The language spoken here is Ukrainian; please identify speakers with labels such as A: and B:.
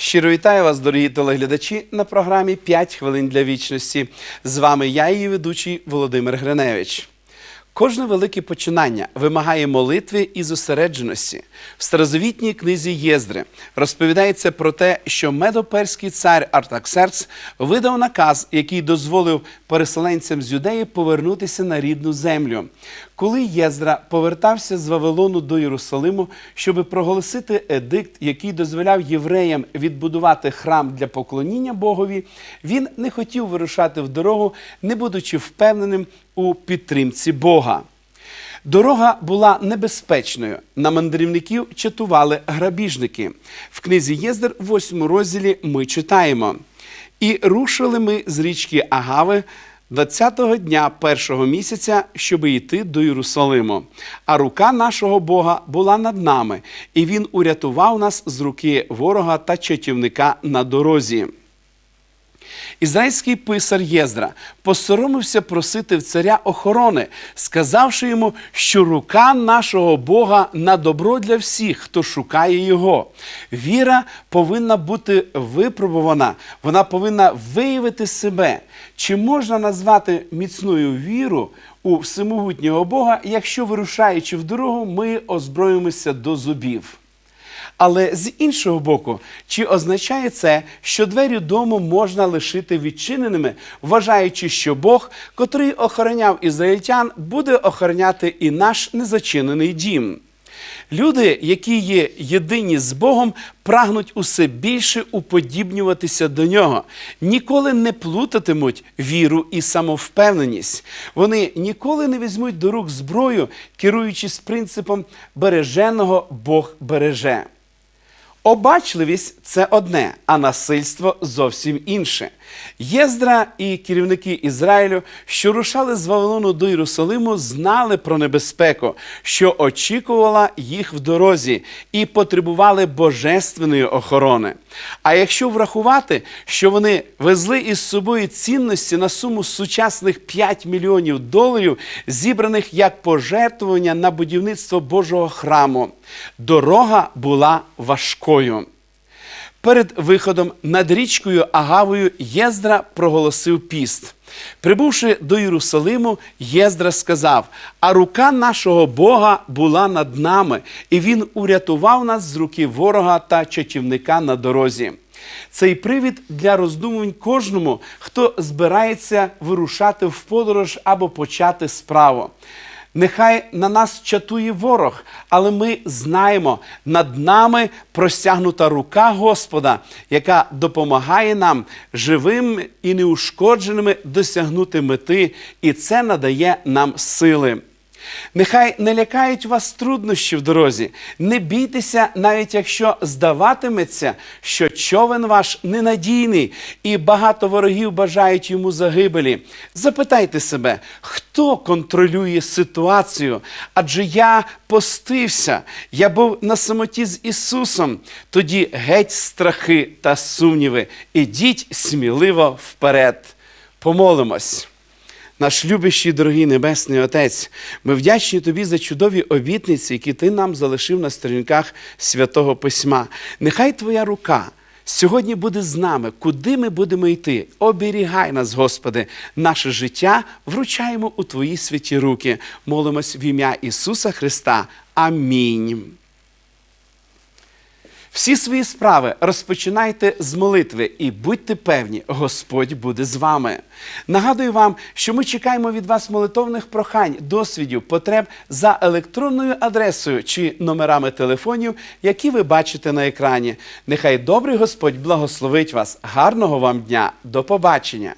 A: Щиро вітаю вас, дорогі телеглядачі, на програмі «5 хвилин для вічності. З вами я, її ведучий Володимир Гриневич. Кожне велике починання вимагає молитви і зосередженості. В старозавітній книзі Єздри розповідається про те, що медоперський цар Артаксеркс видав наказ, який дозволив переселенцям з юдеї повернутися на рідну землю. Коли Єздра повертався з Вавилону до Єрусалиму, щоб проголосити едикт, який дозволяв євреям відбудувати храм для поклоніння Богові, він не хотів вирушати в дорогу, не будучи впевненим у підтримці Бога. Дорога була небезпечною. На мандрівників чатували грабіжники. В книзі Єздер, в 8 розділі, ми читаємо. І рушили ми з річки Агави 20-го дня першого місяця, щоб йти до Єрусалиму. А рука нашого Бога була над нами, і він урятував нас з руки ворога та чатівника на дорозі. Ізраїльський писар Єздра посоромився просити в царя охорони, сказавши йому, що рука нашого Бога на добро для всіх, хто шукає його. Віра повинна бути випробувана, вона повинна виявити себе. Чи можна назвати міцною віру у всемогутнього Бога, якщо вирушаючи в дорогу, ми озброїмося до зубів? Але з іншого боку, чи означає це, що двері дому можна лишити відчиненими, вважаючи, що Бог, котрий охороняв ізраїльтян, буде охороняти і наш незачинений дім? Люди, які є єдині з Богом, прагнуть усе більше уподібнюватися до нього, ніколи не плутатимуть віру і самовпевненість. Вони ніколи не візьмуть до рук зброю, керуючись принципом береженого Бог береже. Обачливість це одне, а насильство зовсім інше. Єздра і керівники Ізраїлю, що рушали з Вавилону до Єрусалиму, знали про небезпеку, що очікувала їх в дорозі, і потребували божественної охорони. А якщо врахувати, що вони везли із собою цінності на суму сучасних 5 мільйонів доларів, зібраних як пожертвування на будівництво Божого храму, дорога була важкою. Перед виходом над річкою Агавою Єздра проголосив піст. Прибувши до Єрусалиму, Єздра сказав: А рука нашого Бога була над нами, і він урятував нас з руки ворога та чатівника на дорозі. Цей привід для роздумувань кожному, хто збирається вирушати в подорож або почати справу. Нехай на нас чатує ворог, але ми знаємо, над нами простягнута рука Господа, яка допомагає нам живим і неушкодженими досягнути мети, і це надає нам сили. Нехай не лякають вас труднощі в дорозі. Не бійтеся, навіть якщо здаватиметься, що човен ваш ненадійний і багато ворогів бажають йому загибелі. Запитайте себе, хто контролює ситуацію? Адже я постився, я був на самоті з Ісусом. Тоді геть страхи та сумніви. Ідіть сміливо вперед. Помолимось. Наш любящий, дорогий Небесний Отець, ми вдячні Тобі за чудові обітниці, які Ти нам залишив на сторінках святого Письма. Нехай Твоя рука сьогодні буде з нами, куди ми будемо йти. Оберігай нас, Господи, наше життя вручаємо у Твої святі руки. Молимось в ім'я Ісуса Христа. Амінь. Всі свої справи розпочинайте з молитви і будьте певні, Господь буде з вами. Нагадую вам, що ми чекаємо від вас молитовних прохань, досвідів, потреб за електронною адресою чи номерами телефонів, які ви бачите на екрані. Нехай добрий Господь благословить вас. Гарного вам дня. До побачення!